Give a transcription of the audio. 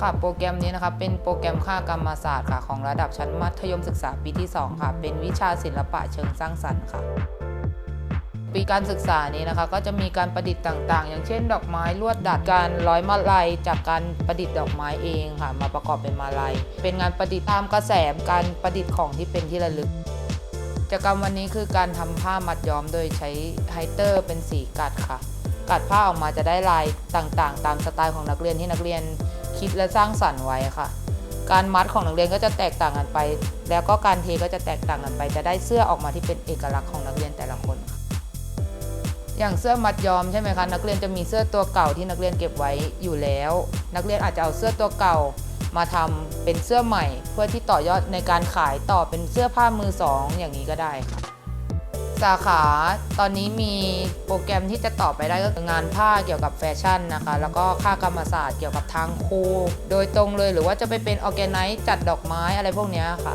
ค่ะโปรแกรมนี้นะคะเป็นโปรแกรมค่ากรรมศาสตร์ค่ะของระดับชั้นมัธยมศึกษาปีที่ 2 ค่ะ เป็นวิชาศิลปะเชิงสร้างสรรค์ค่ะ ปีการศึกษานี้นะคะ ก็จะมีการประดิษฐ์ต่างๆ อย่างเช่น ดอกไม้ลวดดัดการร้อยมาลัยจากการประดิษฐ์ดอกไม้เองค่ะ มาประกอบเป็นมาลัย เป็นงานประดิษฐ์ตามกระแสการประดิษฐ์ของที่เป็นที่ระลึกกิจกรรมวันนี้คือการทำผ้ามัดย้อมโดยใช้ไฮเตอร์เป็นสีกัดค่ะ กัดผ้าออกมาจะได้ลายต่างๆ ตามสไตล์ของนักเรียนที่นักเรียน คิดและสร้างสรรค์ไว้ค่ะ การมัดของนักเรียนก็จะแตกต่างกันไป แล้วก็การเทก็จะแตกต่างกันไป จะได้เสื้อออกมาที่เป็นเอกลักษณ์ของนักเรียนแต่ละคน อย่างเสื้อมัดย้อมใช่ไหมคะนักเรียนจะมีเสื้อตัวเก่าที่นักเรียนเก็บไว้อยู่แล้ว นักเรียนอาจจะเอาเสื้อตัวเก่ามาทำเป็นเสื้อใหม่ เพื่อที่ต่อยอดในการขายต่อเป็นเสื้อผ้ามือสองอย่างนี้ก็ได้ค่ะ สาขาตอนนี้มีโปรแกรมที่จะต่อไปได้ก็คืองานผ้าเกี่ยวกับแฟชั่นนะคะ แล้วก็ค่ากรรมศาสตร์เกี่ยวกับทางครูโดยตรงเลยหรือว่าจะไปเป็นออแกไนซ์จัดดอกไม้อะไรพวกนี้ค่ะ